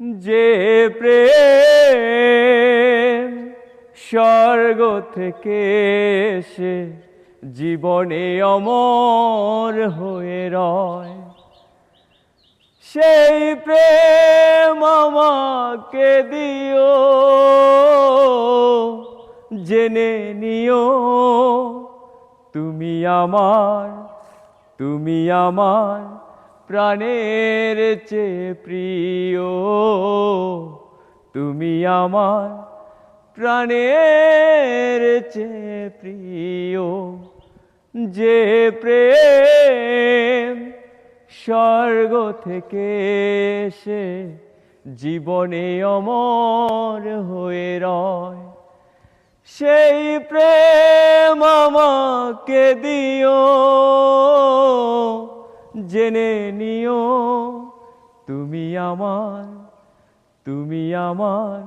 যে প্রেম স্বর্গ থেকে এসে জীবনে অমর হয়ে রয়। সেই প্রেম আমাকে দিও, জেনে নিও, তুমি আমার তুমি আমার প্রাণের চেয়ে প্রিয়। তুমি আমার প্রাণের চেয়ে প্রিয়। যে প্রেম স্বর্গ থেকে এসে জীবনে অমর হয়ে রয়, সেই প্রেম আমাকে দিও। জেনে নিও, তুমি আমার তুমি আমার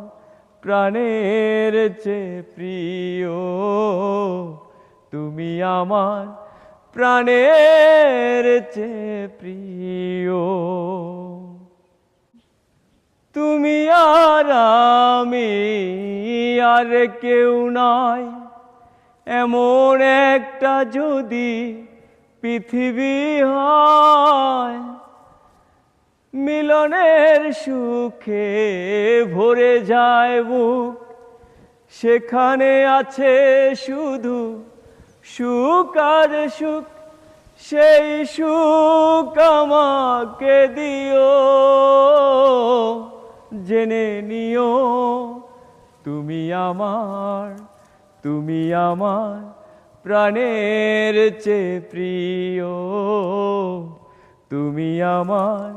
প্রাণের চেয়ে প্রিয়। তুমি আমার প্রাণের চেয়ে প্রিয়। তুমি আর আমি আর কেউ নাই, এমন একটা যদি পৃথিবী হয়, মিলনের সুখে ভরে যায় বুক। সেখানে আছে শুধু সুখ আর সুখ, সেই সুখ আমাকে দিও। জেনে নিও, তুমি আমার তুমি আমার প্রাণের চেয়ে প্রিয়। তুমি আমার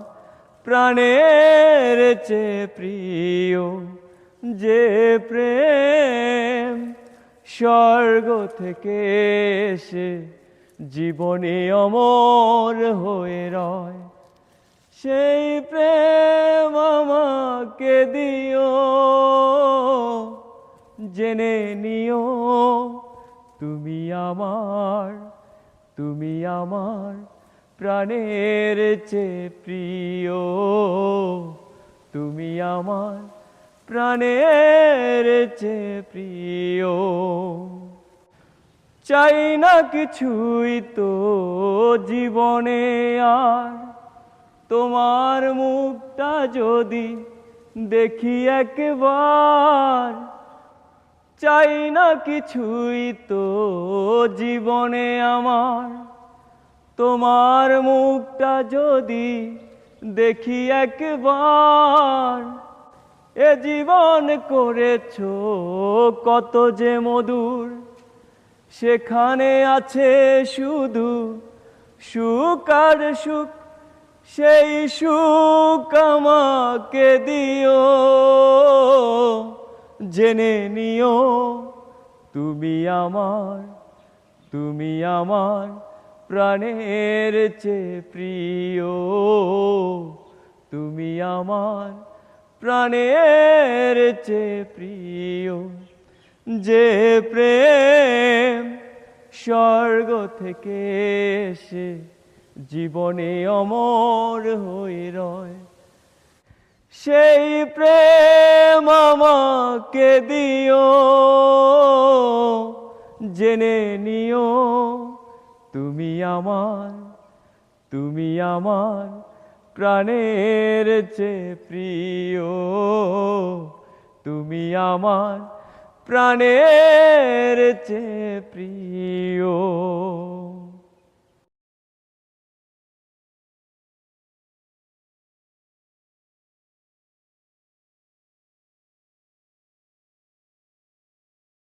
প্রাণের চেয়ে প্রিয়। যে প্রেম স্বর্গ থেকে এসে জীবনে অমর হয়ে রয়, সেই প্রেম আমাকে দিও, জেনে নিও। তুমি আমার তুমি আমার প্রাণের চেয়ে প্রিয়। তুমি আমার প্রাণের চেয়ে প্রিয়। চাই না কিছুই তো জীবনে আর। তোমার মুখটা যদি দেখি একবার চাই না কিছুই তো জীবনে আমার। তোমার মুখটা যদি দেখি একবার, এ জীবন করেছ কত যে মধুর। সেখানে আছে শুধু সুখ আর সুখ, সেই সুখ আমাকে দিও। জেনে নিও, তুমি আমার তুমি আমার প্রাণের চেয়ে প্রিয়। তুমি আমার প্রাণের চেয়ে প্রিয়। যে প্রেম স্বর্গ থেকে এসে জীবনে অমর হয়ে রয় সেই প্রেম আমাকে দিও, জেনে নিও, তুমি আমার তুমি আমার প্রাণের চে প্রিয়, তুমি আমার প্রাণের চে প্রিয়।